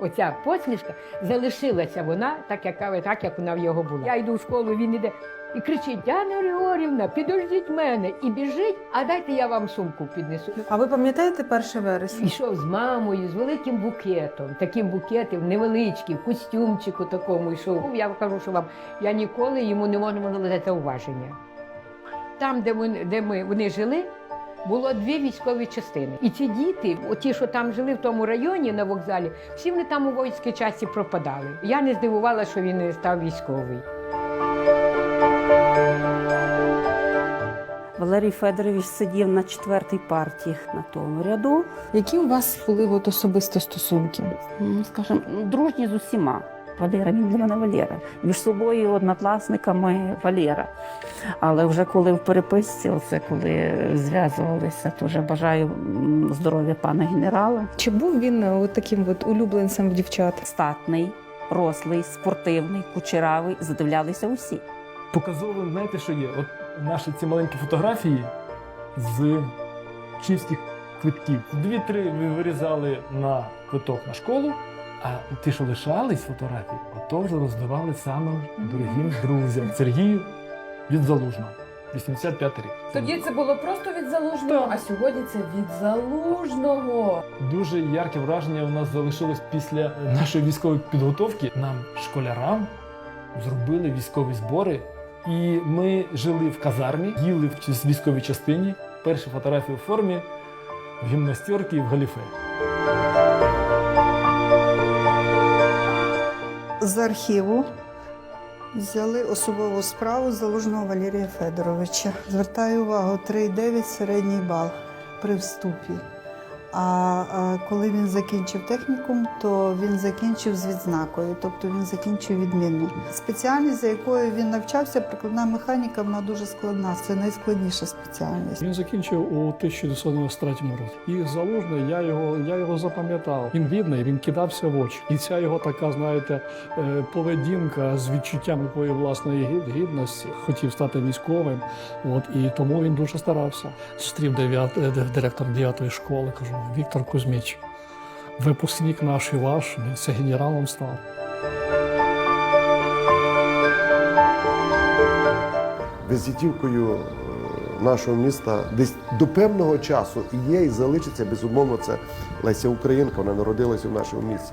оця посмішка залишилася вона, так як, так як вона в його була. Я йду в школу, він іде і кричить: Діана Григорівна, підождіть мене. І біжить, а дайте я вам сумку піднесу. А ви пам'ятаєте 1 вересня? Пішов з мамою, з великим букетом, таким букетом невеличкий, в костюмчику такому йшов. Я кажу, що вам я ніколи йому не можу надати уваження. Там, де вони, де ми вони жили, було дві військові частини. І ці діти, ті, що там жили в тому районі на вокзалі, всі вони там у військовій часті пропадали. Я не здивувалася, що він став військовий. Валерій Федорович сидів на четвертій партії на тому ряду. Які у вас були от особисто стосунки? Ну, скажімо, дружні з усіма. Валера, він для мене Валера. Між собою однокласниками Валера. Але вже коли в переписці, оце коли зв'язувалися, то вже бажаю здоров'я пана генерала. Чи був він е, от таким от улюбленцем дівчат? Статний, рослий, спортивний, кучеравий, задивлялися усі. Показовим, знаєте, що є? От наші ці маленькі фотографії з чистих квитків. Дві-три ви вирізали на квиток на школу, а ті, що лишались фотографії, ото вже роздавали самим дорогим друзям. Сергію від Залужного. 85 рік. Тоді це було просто від залужного, а сьогодні це від залужного. Дуже ярке враження у нас залишилось після нашої військової підготовки. Нам, школярам, зробили військові збори, і ми жили в казармі, їли в військовій частині. Перші фотографії у формі в гімнастерці і в галіфе. З архіву взяли особову справу залужного Валерія Федоровича. Звертаю увагу, 3,9 середній бал при вступі. А, коли він закінчив технікум, то він закінчив з відзнакою, тобто він закінчив відмінно. Спеціальність, за якою він навчався, прикладна механіка, вона дуже складна. Це найскладніша спеціальність. Він закінчив у 1993 році. І залужний, я його, я його запам'ятав. Він бідний, він кидався в очі. І ця його така, знаєте, е, поведінка з відчуттям якої власної гідності, хотів стати військовим. От і тому він дуже старався. Дев'ят, е, директор 9 школи. Кажу, Віктор Кузьміч, випускник наш і ваш, він це генералом став. візитівкою е, нашого міста десь до певного часу і є, і залишиться безумовно. Це Леся Українка. Вона народилася в нашому місті.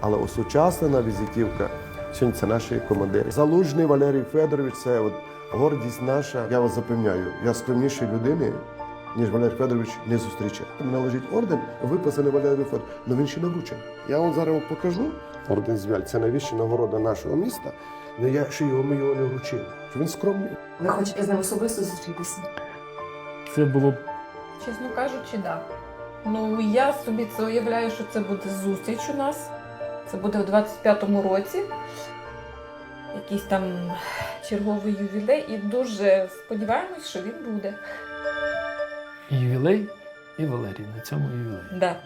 Але осучаснена візитівка сьогодні це наші командири. Залужний Валерій Федорович це от гордість наша. Я вас запевняю, я скромнішої людини. Ніж Валерій Федорович не зустрічав. У мене лежить орден, виписаний Валерію Федоровичу, але він ще не вручений. Я вам зараз вам покажу. Орден Звяль це найвища нагорода нашого міста. але я ще його ми його не вручили. Він скромний. Ви хочете з ним особисто зустрітися? Це було б Чесно кажучи, да. Ну я собі це уявляю, що це буде зустріч у нас. Це буде в 25-му році. Якийсь там черговий ювілей, і дуже сподіваємось, що він буде. Ювілей, і Валерій на цьому ювілей. Да.